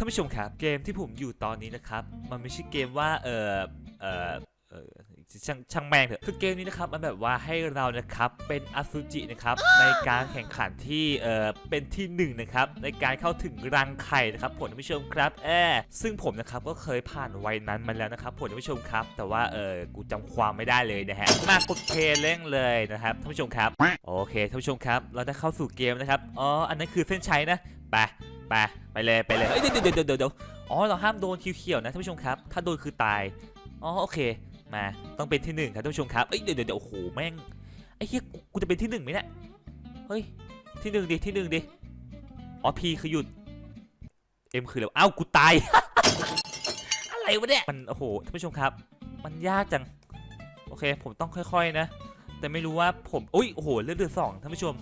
ท่านผู้ชมครับเกมที่ผมอยู่ตอนนี้นะครับ มันไม่ใช่เกมว่าเออเออเออ ช่างช่างแม่งเถอะคือเกมนี้นะครับมันแบบว่าให้เรานะครับเป็นอสุจินะครับในการแข่งขันที่เออเป็นที่หนึ่งนะครับในการเข้าถึงรังไข่นะครับผมท่านผู้ชมครับแออซึ่งผมนะครับก็เคยผ่านวัยนั้นมาแล้วนะครับผมท่านผู้ชมครับ แต่ว่าเออกูจำความไม่ได้เลยนะฮะมากดเพลย์เร่งเลยนะครับท่านผู้ชมครับโอเคท่านผู้ชมครับ เราได้เข้าสู่เกมนะครับอ๋ออันนั้นคือเส้นชัยนะไปไปไปเลยไปเลยเอ้ยเดี๋ยวเดี๋ยวเดี๋ยวเดี๋ยวอ๋อเราห้ามโดนคิวเขียวนะท่านผู้ชมครับ ถ้าโดนคือตายอ๋อโอเค มาต้องเป็นที่หนึ่งครับท่านผู้ชมครับเอ้ยเดี๋ยวเดี๋ยวเดี๋ยวโอ้โหแม่งไอ้เหี้ยกูกูจะเป็นที่หนึ่งไหมเนี่ยเฮ้ยที่หนึ่งดิที่หนึ่งดิอ๋อพีคือหยุดเอ็มคืออะไรวอ้าวกูตาย อะไรวะเนี่ยมันโอ้โหท่านผู้ชมครับ มันยากจังโอเค ผมต้องค่อย ๆนะ แต่ไม่รู้ว่าผมอุ้ยโอ้โหเลือดเดือดสองท่านผู้ชม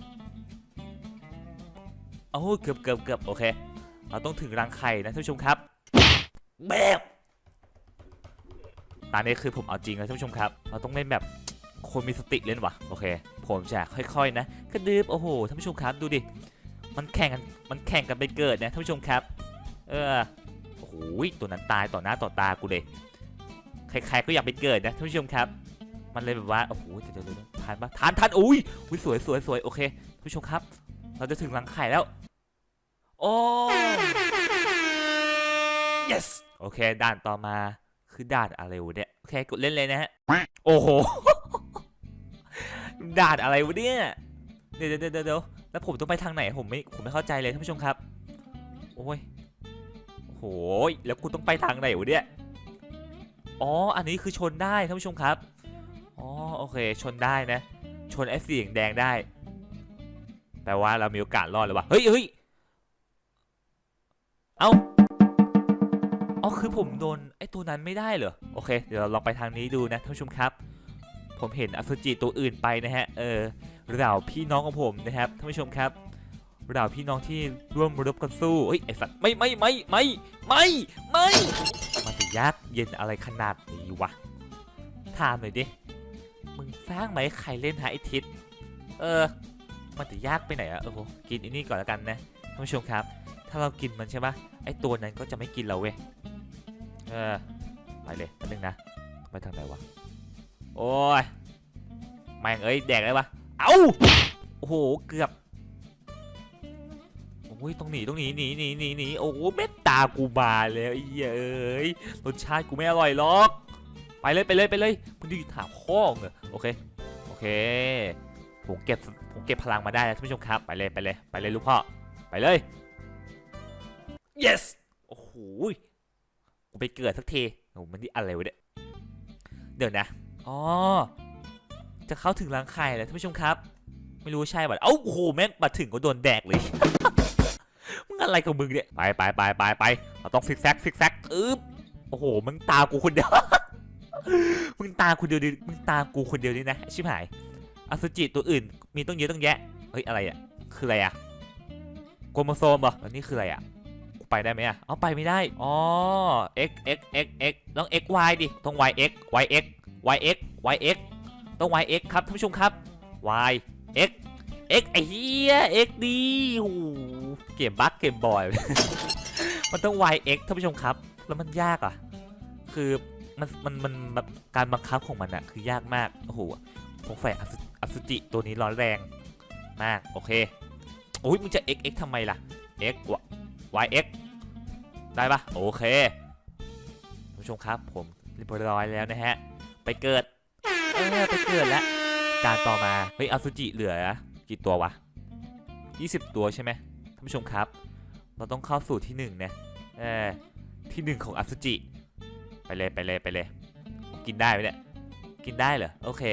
โอ้เกือบเกือบเกือบโอเค เราต้องถึงรังไข่นะท่านผู้ชมครับแบบ ตอนนี้คือผมเอาจริงแล้วท่านผู้ชมครับ เราต้องเล่นแบบคนมีสติเล่นวะโอเค ผมจะค่อยๆนะกระดืบโอ้โหท่านผู้ชมครับดูดิมันแข่งกันมันแข่งกันไปเกิดนะท่านผู้ชมครับ เออโอ้โหตัวนั้นตายต่อหน้าต่อตากูเลยใครๆก็อยากไปเกิดนะท่านผู้ชมครับ มันเลยแบบว่าโอ้โหเดี๋ยวเดี๋ยวเดี๋ยวทานปะทานทานอุ้ยอุ้ยสวยสวยสวยโอเคท่านผู้ชมครับ เราจะถึงรังไข่แล้วโอ้ yes โอเค ด่านต่อมา คือด่านอะไรวะเนี่ยโอเคกดเล่นเลยนะฮะ โอ้โห ด่านอะไรวะเนี่ยเดี๋ยวเดี๋ยวเดี๋ยวเดี๋ยวแล้วผมต้องไปทางไหนผมไม่ผมไม่เข้าใจเลยท่านผู้ชมครับ โอ้ยโอ้โหแล้วกูต้องไปทางไหนวะเนี่ย อ๋อ อันนี้คือชนได้ท่านผู้ชมครับ อ๋อ โอเค ชนได้นะ ชนไอ้สีแดงๆได้ แปลว่าเรามีโอกาสรอดเลยวะเฮ้ยเฮ้ยเอาอ๋อ คือผมโดนไอ้ตัวนั้นไม่ได้เหรอ โอเค เดี๋ยวเราลองไปทางนี้ดูนะท่านผู้ชมครับ ผมเห็นอสุจิตัวอื่นไปนะฮะ เออเราพี่น้องของผมนะครับท่านผู้ชมครับเราพี่น้องที่ร่วมรบกันสู้เฮ้ยไอ้สัตว์ไม่ไม่ไม่ไม่ไม่ไม่มันจะยากเย็นอะไรขนาดนี้วะถามหน่อยดิ มึงสร้างไหมาให้ใครเล่นหาไอทิศเออ มันจะยากไปไหนอะโอ้โหกินอันนี้ก่อนแล้วกันนะท่านผู้ชมครับ ถ้าเรากินมันใช่ปะไอตัวนั้นก็จะไม่กินเราเว้ย เออไปเลยอันนึงนะไปทางไหนวะโอ้ยแม่งเอ้ยแดกได้ปะเอ้าโอ้โหเกือบโอ้ยต้องหนีต้องหนีหนีหนีหนีหนีโอ้โหเม็ดตากูมาแล้วไอ้เหี้ยเอ้ยรสชาติกูไม่อร่อยหรอกไปเลยไปเลยไปเลยมึงดูถามข้องเหรอโอเคโอเคผมเก็บผมเก็บพลังมาได้แล้วท่านผู้ชมครับไปเลยไปเลยไปเลยลูกพ่อไปเลย yes โอ้โห กูไปเกิดสักทีโอ้โหมันนี่อะไรวะเนี่ยเดี๋ยวนะอ๋อจะเข้าถึงรังไข่แล้วท่านผู้ชมครับ ไม่รู้ใช่ป่ะเอ้าโอ้โหแม่งมาถึงก็โดนแดกเลยมึงอะไรกับมึงเนี่ยไปไปไปไปไปเราต้องซิกแซกซิกแซกอึ๊บโอ้โหมึงตามกูคนเดียวมึงตามคนเดียวดิมึงตามกูคนเดียวนี่นะชิบหายอสุจิตัวอื่นมีต้องเยอะต้องแยะเฮ้ยอะไรอะคืออะไรอะโกรโมโซมเหรออันนี้คืออะไรอะ ไปได้ไหมอะเอาไปไม่ได้อ๋อ x x x x ต้อง x y ดิต้อง y x y x y x y x ต้อง y x ครับท่านผู้ชมครับ y x x ไอ้เหี้ย x ดีโอ้เกมบั๊กเกมบอย มันต้อง y x ท่านผู้ชมครับ แล้วมันยากอะ คือมันมันมันแบบการบังคับของมันอะคือยากมากโอ้โหสงสัยอสุอสุจิตัวนี้ร้อนแรงมาก โอเคโอ้ยมึงจะ x x ทำไมล่ะ x y x ได้ปะโอเคท่านผู้ชมครับผมเรียบร้อยแล้วนะฮะ ไปเกิดเออไปเกิดแล้วการต่อมาเฮ้ยอสุจิเหลือกี่ตัววะ 20 ตัวใช่ไหมท่านผู้ชมครับ เราต้องเข้าสู่ที่หนึ่งนะเออที่หนึ่งของอสุจิไปเลยไปเลยไปเลย กินได้ไหมเนี่ยกินได้เหรอโอเค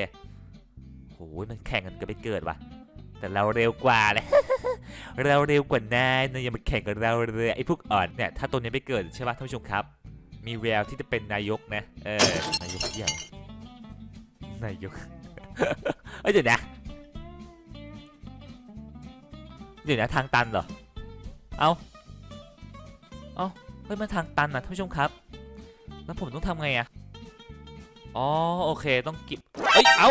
โอ้ยมันแข่งกันกันไปเกิดว่ะแต่เราเร็วกว่าเลย เราเร็วกว่านายนายอย่ามาแข่งกับเราเลยไอ้พวกอ่อนเนี่ยถ้าตัวนี้ไปเกิดใช่ปะท่านผู้ชมครับ มีแววที่จะเป็นนายกนะเออนายกใหญ่นายกเอ้ยเดี๋ยวนะเดี๋ยวนะทางตันเหรอเอาเอาเฮ้ยมันทางตันนะท่านผู้ชมครับ แล้วผมต้องทำไงอะอ๋อโอเคต้องเกิบเอ้ยเอา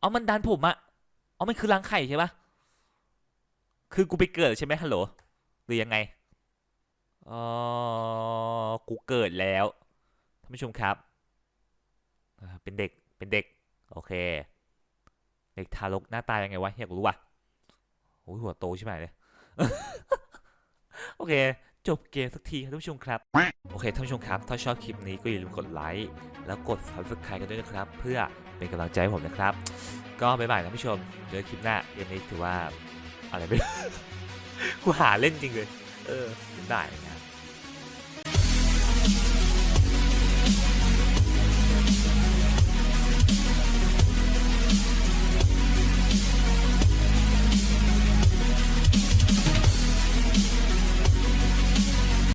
เอามันดันผมอะ เอมันคือรังไข่ใช่ปะคือกูไปเกิดใช่ไหมฮัลโหล หรือยังไงเออกูเกิดแล้วท่านผู้ชมครับ เป็นเด็ก เป็นเด็ก โอเค เด็กทารกหน้าตายังไงวะอยากรู้ว่ะโอ้ยหัวโตใช่ไหมเลย โอเค จบเกมสักทีครับท่านผู้ชมครับ โอเคท่านผู้ชมครับ ถ้าชอบคลิปนี้ก็อย่าลืมกดไลค์แล้วกด subscribe กันด้วยนะครับ เพื่อเป็นกำลังใจให้ผมนะครับ ก็บ๊ายบายท่านผู้ชมเจอคลิปหน้าเกมนี้ถือว่าอะไรไม่รู้กูหาเล่นจริงเลย เออได้ไง